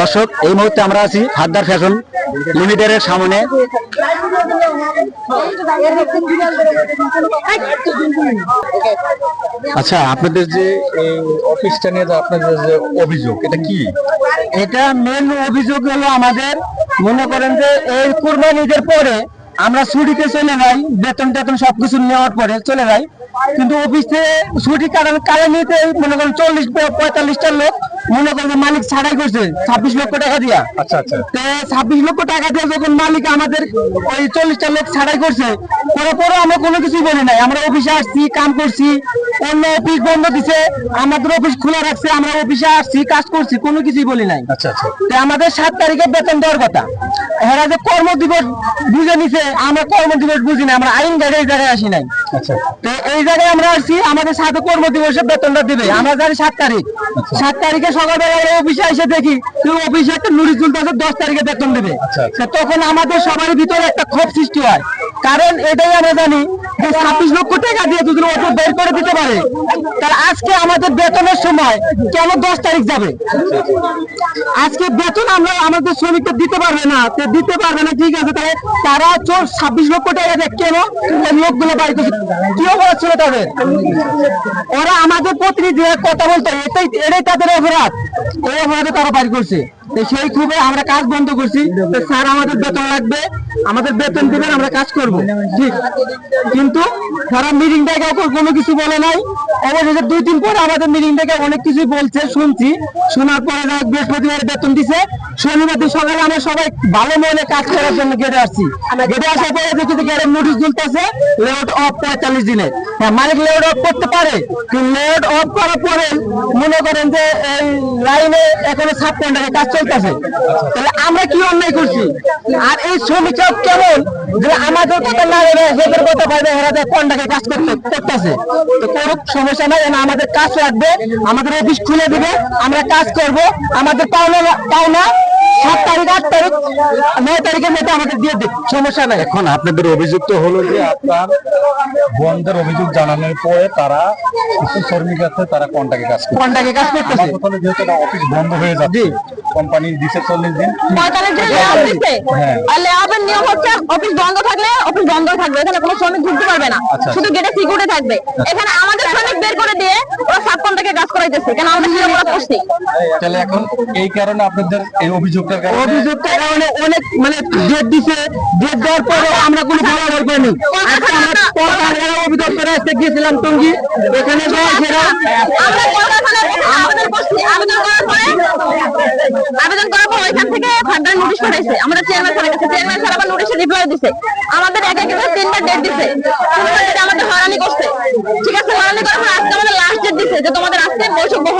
দর্শক এই মুহূর্তে আমরা আছি হাতদার ফ্যাশন লিমিটেডের সামনে। আচ্ছা আপনাদের যে এই অফিসটা নিয়ে যে আপনাদের যে অভিযোগ এটা কি? এটা মেন অভিযোগ হলো আমাদের মনে করেন যে এই কুরবানি ঈদের পরে আমরা ছুটিতে চলে যাই বেতন টেতন সবকিছু নেওয়ার পরে চলে যাই। কিন্তু অফিসে ছুটি কারণ কারণ নিতে মনে করেন চল্লিশ পঁয়তাল্লিশটা লোক মনে করেন মালিক ছাড়াই করছে ছাব্বিশ লক্ষ টাকা দিয়া। আচ্ছা আচ্ছা। তো ছাব্বিশ লক্ষ টাকা দিয়ে যখন মালিক আমাদের ওই চল্লিশটা লোক ছাড়াই করছে করার পরে আমরা কোনো কিছুই বলি নাই। আমরা অফিসে আসছি কাম করছি অন্য অফিস বন্ধ দিছে আমাদের অফিস খোলা রাখছে আমরা অফিসে আসছি কাজ করছি কোনো কিছুই বলি নাই। আচ্ছা আচ্ছা। তো আমাদের সাত তারিখে বেতন দেওয়ার কথা। এরা যে কর্মদিবস বুঝে নিছে আমরা কর্মদিবস বুঝি না আমরা আইন জায়গায় জায়গায় আসি নাই। আচ্ছা। তো এই জায়গায় আমরা আসছি আমাদের সাথে কর্মদিবসের বেতনটা দিবে। আমরা জানি সাত তারিখ। সাত তারিখে সকালবেলা অফিসে এসে দেখি অফিসে একটা নুড়ি চলতেছে দশ তারিখে বেতন দেবে। আচ্ছা, আচ্ছা। তখন আমাদের সবার ভিতরে একটা ক্ষোভ সৃষ্টি হয়। কারণ এটাই আমরা জানি যে ছাব্বিশ লক্ষ টাকা দিয়ে যদি অটো বের করে দিতে পারে তাহলে আজকে আমাদের বেতনের সময় কেন দশ তারিখ যাবে? আজকে বেতন আমরা আমাদের শ্রমিককে দিতে পারবে না। দিতে পারবে না ঠিক আছে তাহলে তারা চোর ছাব্বিশ লক্ষ টাকা দেয় কেন লোকগুলো বাড়ি করছে কি অপরাধ ছিল তাদের ওরা আমাদের প্রতিনিধি কথা বলতো, এটাই এটাই তাদের অপরাধ। এই অপরাধে তারা বাড়ি করছে। সেই খুবই আমরা কাজ বন্ধ করছি। স্যার আমাদের বেতন লাগবে। আমাদের বেতন দেবেন, আমরা কাজ করব। ঠিক। কিন্তু তারা মিটিং ডেকে কোনো কিছু বলে নাই অবশেষে দুই দিন পরে আমাদের মিটিং ডেকে অনেক কিছুই বলছে শুনছি। শোনার পরে বৃহস্পতিবার বেতন দিছে। শনিবার দিন সকালে আমরা সবাই ভালো মনে কাজ করার জন্য গেটে আসছি। গেটে আসার পরে দেখি যে নোটিশ ঝুলতেছে লেআউট অফ পঁয়তাল্লিশ দিনে। হ্যাঁ মালিক লেআউট অফ করতে পারে? কিন্তু লেআউট অফ করার পরে মনে করেন যে এই লাইনে এখনও ছাপ্পান্ন টাকা কাজ চলতেছে। তাহলে আমরা কি অন্যায় করছি? আর এই শ্রমিকরা কেমন? যে আমাদের কথা না এরা হেদের কথা পাইবে এরা যে কন্ডাকে কাজ করতে করতেছে, তো কোনো সমস্যা নাই আমাদের কাজ রাখবে, আমাদের অফিস খুলে দিবে, আমরা কাজ করব, আমাদের পাওনা পাওনা সাত তারিখ আট তারিখ নয় তারিখের মধ্যে আমাদের দিয়ে দিক সমস্যা নাই। এখন আপনাদের অভিযোগ তো হলো যে আপনার বন্ধের অভিযোগ জানানোর পরে তারা কিছু শ্রমিক আছে তারা কন্টাকে কাজ করে কন্টাকে কাজ করতেছে? যেহেতু অফিস বন্ধ হয়ে যাচ্ছে কোম্পানি দিছে চল্লিশ দিন। পঁয়তাল্লিশ দিন হ্যাঁ। নিয়ম হচ্ছে অফিস বন্ধ থাকলে অফিস বন্ধ থাকবে এখানে কোনো শ্রমিক ঢুকতে পারবে না। আচ্ছা। শুধু গেটে সিকিউরিটি থাকবে। এখানে আমাদের শ্রমিক বের করে দিয়ে ওরা ছাপ্পান্ন থেকে কাজ করাইতেছে কেন করছি তাহলে এখন এই কারণে আপনাদের এই অভিযোগটার কারণে অভিযোগটা কারণে অনেক মানে ডেট দিছে। ডেট দেওয়ার পরে আমরা কোনো আজকে আমরা কলকারখানা আসতে গিয়েছিলাম টঙ্গি। এখানে যাওয়া সেরা আমরা কলকারখানায় আবেদন করছি আবেদন করার পরে আবেদন করার পর ওইখান থেকে ফার্দার নোটিশ পাঠাইছে। আমাদের চেয়ারম্যান স্যারের কাছে। চেয়ারম্যান স্যার আবার নোটিশে রিপ্লাই দিছে। আমাদের এক এক তিনবার ডেট দিছে। আমাদের হয়রানি করছে। ঠিক আছে হয়রানি করার পর আজকে আমাদের লাস্ট ডেট দিছে যে তোমাদের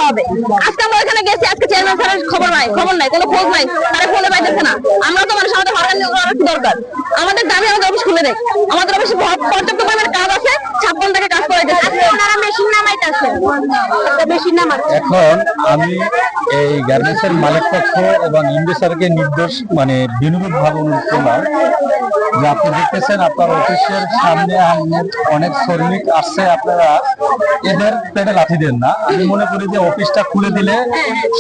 হবে। আজকে আমরা ওইখানে গেছি, আজকে চেয়ারম্যান স্যারের খবর নাই খবর নাই, কোনো খোঁজ নাই, তারা ফোনে পাইতেছে না। আমরা তো মানুষ, আমাদের হয়রানি করার দরকার। আমাদের দাবি আমাদের অফিস খুলে দেয় আমাদের অফিসে পর্যাপ্ত পরিমাণে কাজ আছে, ছাপ্পান্ন টাকা কাজ নামাচ্ছে। এখন আমি এই গার্মেন্টসের মালিক পক্ষ এবং ইন্ডোসারকে নির্দেশ মানে বিনোদন ভাবে অনুরোধ করলাম। আপনি দেখতেছেন আপনার অফিসের সামনে অনেক শ্রমিক আসছে, আপনারা এদের পেটে লাথি দেন না। আমি মনে করি যে অফিসটা খুলে দিলে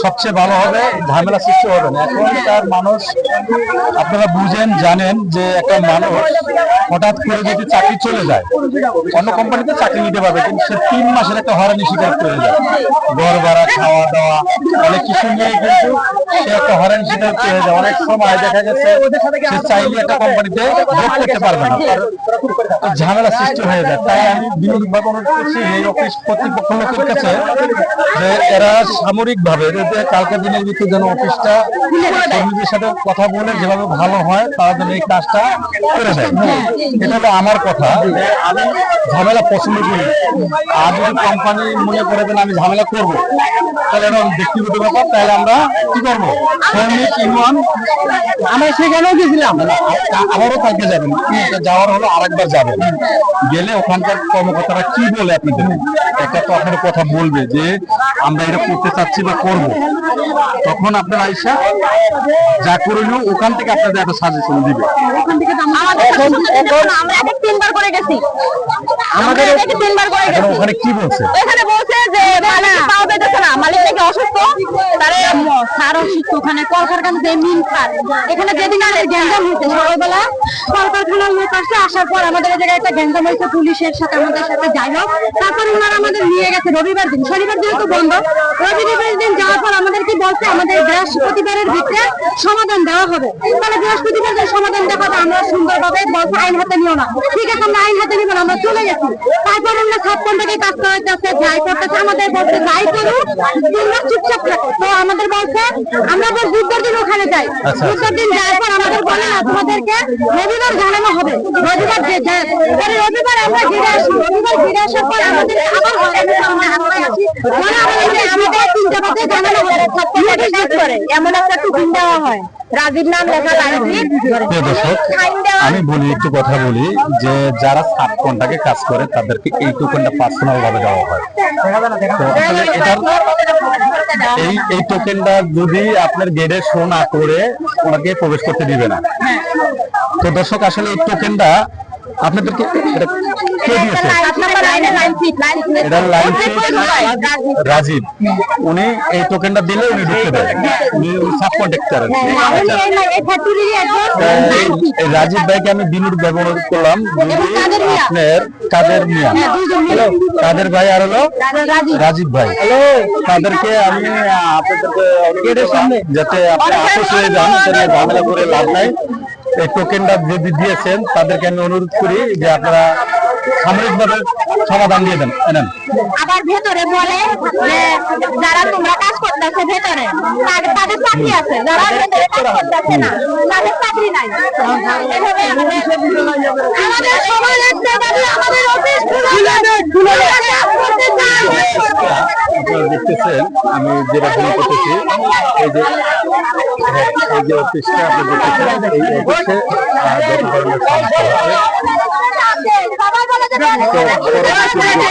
সবচেয়ে ভালো হবে, ঝামেলা সৃষ্টি হবে না। এখনকার মানুষ, আপনারা বুঝেন, জানেন যে একটা মানুষ হঠাৎ করে যদি চাকরি চলে যায়, অন্য কোম্পানিতে চাকরি নিতে পারবে, কিন্তু সে তিন মাসের একটা হরানি শিকার করে যায়। ঘর ভাড়া, খাওয়া দাওয়া, অনেক কিছু নিয়ে কিন্তু একটা হরানি অনেক সময় দেখা গেছে সে চাইলে একটা কোম্পানিতে করতে পারবে না ঝামেলা সৃষ্টি হয়ে যায় তাই আমি অনুরোধ করছি এই অফিস কর্তৃপক্ষ লোকের কাছে যে এরা সামরিক ভাবে কালকে দিনের ভিতরে যেন অফিসটা কর্মীদের সাথে কথা বলে যেভাবে ভালো হয় তারা যেন এই কাজটা করে দেয় এটা হলো আমার কথা আমি ঝামেলা পছন্দ করি আর যদি কোম্পানি মনে করে দেন আমি ঝামেলা করব তাহলে ব্যক্তিগত ব্যাপার তাহলে আমরা কি করব আমরা সেখানেও গেছিলাম। আবারও কালকে যাবেন। এটা যাওয়ার হলো আরেকবার যাবেন। গেলে ওখানকার কর্মকর্তারা কি বলে আপনাদের? একটা তো আপনার কথা বলবে যে আমরা এটা করতে চাচ্ছি বা করব। তখন আপনার আইসা যা করল ওখান থেকে আপনাদের একটা সাজেশন দিবে। তিনবার করে গেছি। আমাদের তিনবার করে গেছি। ওখানে কি বলছে? এখানে বলছে যে মালিক পাওয়া যাইতেছে না। মালিক নাকি অসুস্থ? গেছে, রবিবার দিন। শনিবার বন্ধ। রবিবার দিন যাওয়ার পর আমাদের কি বলছে, আমাদের বৃহস্পতিবারের সমাধান দেওয়া হবে। তাহলে বৃহস্পতিবার সমাধান দেওয়া আমরা সুন্দরভাবে বলছে, আইন হাতে নিও না। ঠিক আছে, আমরা আইন হাতে নিব আমরা চলে গেছি। তারপর আমরা থেকে কাজ করাইতেছে যাই। করতেছে আমাদের বলছে যাই করুক তোমরা চুপচাপ থাকো। তো আমাদের বলছে আমরা আবার বুধবার দিন ওখানে যাই। আচ্ছা। বুধবার দিন যাওয়ার পর আমাদের বলে না তোমাদেরকে রবিবার জানানো হবে। রবিবার যে রবিবার আমরা ঘিরে আসি। রবিবার ঘিরে আসার পর আমাদের আবার এমন একটা টিফিন দেওয়া হয়। নাম লেখা ফাইন দেওয়া আমি বলি একটু কথা বলি যে যারা সাত ঘন্টাকে কাজ করে তাদেরকে এই টোকেনটা পার্সোনাল ভাবে দেওয়া হয়। এই এই টোকেনটা যদি আপনার গেটে শো না করে ওনাকে প্রবেশ করতে দিবে না। তো দর্শক আসলে এই টোকেনটা আপনাদেরকে কে দিয়েছে? এটা লাইন রাজীব। উনি এই টোকেনটা দিলে উনি ঢুকতে দেয়। উনি সাব কন্ট্রাক্টর রাজীব ভাইকে আমি বিনুর ব্যবহার করলাম। আপনার কাদের মিয়া? হ্যাঁ, কাদের ভাই আর হলো রাজীব। রাজীব ভাই। তাদেরকে আমি আপনাদেরকে যাতে আপনি আপোষ হয়ে যান ঝামেলা করে লাভ নাই। এই টোকেনটা যদি দিয়েছেন তাদেরকে আমি অনুরোধ করি যে আপনারা সাময়িকভাবে সমাধান দিয়ে দেন এনেন। আবার ভেতরে বলে যে যারা তোমরা কাজ করতেছে ভেতরে তাদের- তাদের চাকরি আছে। যারা ভেতরে কাজ করতেছে না তাদের চাকরি নাই। এভাবে আমাদের- সমাজের আমাদের অফিস খুলে দেন খুলে আপনারা দেখতেছেন আমি যেটা ফোন করতেছি এই যে এই যে অফিসটা আপনি দেখতেছেন এই অফিসে যত ধরনের সমস্যা আছে 这边儿能走吗我们在